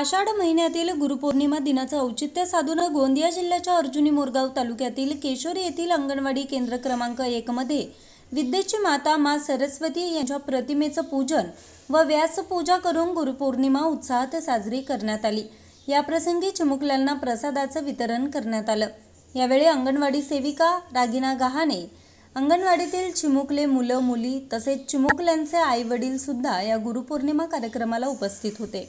आषाढ महिन्यातील गुरुपौर्णिमा दिनाचं औचित्य साधून गोंदिया जिल्ह्याच्या अर्जुनी मोरगाव तालुक्यातील केशोरी येथील अंगणवाडी केंद्र क्रमांक एकमध्ये विद्येची माता मा सरस्वती यांच्या प्रतिमेचं पूजन व व्यासपूजा करून गुरुपौर्णिमा उत्साहात साजरी करण्यात आली. याप्रसंगी चिमुकल्यांना प्रसादाचं वितरण करण्यात आलं. यावेळी अंगणवाडी सेविका रागिना गहाणे अंगणवाडीतील चिमुकले मुलं मुली तसेच चिमुकल्यांचे आई वडील सुद्धा या गुरुपौर्णिमा कार्यक्रमाला उपस्थित होते.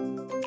Thank you.